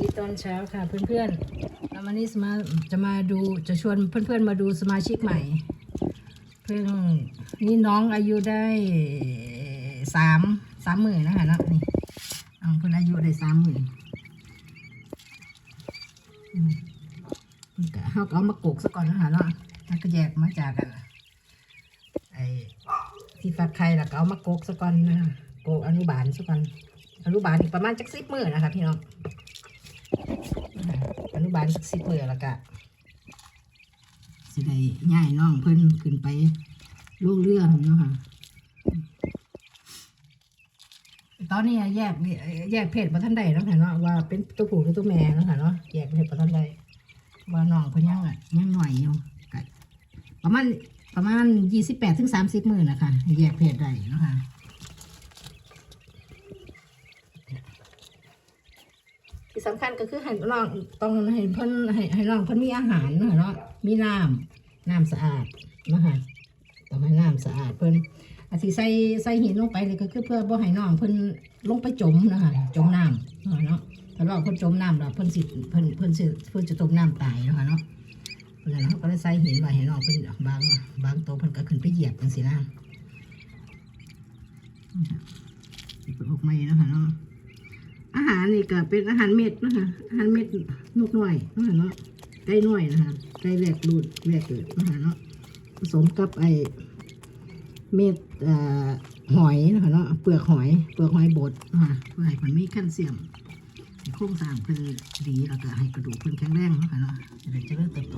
ดีตอนเช้าค่ะเพื่อนๆแล้ววันนี้มาจะมาดูจะชวนเพื่อนๆมาดูสมาชิกใหม่ เพิ่งนี่น้องอายุได้สามสามหมื่นนะคะนะนี่น้องเพิ่นอายุได้สามหมื่นเพิ่นก็เขาก็เอามากกซะก่อนนะคะเนาะแล้วก็แยกมาจากกันไอ้ที่ฟักไข่แล้วก็เอามากกซะก่อนนะโกอนุบาลซะก่อนอนุบาลอีกประมาณจักสิบมือนะคะพี่น้อง นุบาลสักสิบมือแล้วก็สิได้ย้ายน้องเพิ่นขึ้นไปโรงเรื่อนเนาะค่ะ ตอนนี้แยกแยกเพศประทันใดเนาะค่ะเนาะว่าเป็นตัวผู้หรือตัวแม่เนาะค่ะเนาะแยกเพศประทันใดว่าน้องเพิ่นยังอะยังหน่อยอยู่ประมาณประมาณยี่สิบแปดถึงสามสิบมื้อนะคะแยกเพศได้เนาะค่ะ ที่สำคัญก็คือให้น้องต้องให้เพิ่นให้ให้น้องเพิ่นมีอาหารเนาะเนาะมีน้ำน้ำสะอาดนะคะต้องให้น้ำสะอาดเพิ่นอาทิใส่ใส่หินลงไปเลยก็คือเพื่อบ่ให้น้องเพิ่นลงไปจมนะคะจมน้ำเนาะเนาะถ้าเราเพิ่นจมน้ำแล้วเพิ่นสิเพิ่นเพิ่นสิเพิ่นจะจมน้ำตายนะคะเนาะเพราะฉะนั้นเขาก็เลยใส่หินไว้ให้น้องเพิ่นบางบางตัวเพิ่นก็ขึ้นไปเหยียบจังซี่นะสิเป็นออกใหม่นะคะเนาะ อาหารนี่ก็เป็นอาหารเม็ดนะคะอาหารเม็ดนกน้อยเนาะค่ะเนาะไก่น้อยนะคะไก่แรกรูดแรกเกิดเนาะค่ะเนาะผสมกับไอเม็ดเอ่อหอยนะคะเนาะเปลือกหอยเปลือกหอยบดนะคะเพื่อให้มันมีแคลเซียมให้โครงสร้างเพิ่นดีแล้วก็ให้กระดูกเพิ่นแข็งแรงนะคะเนาะจะได้เจริญเติบโต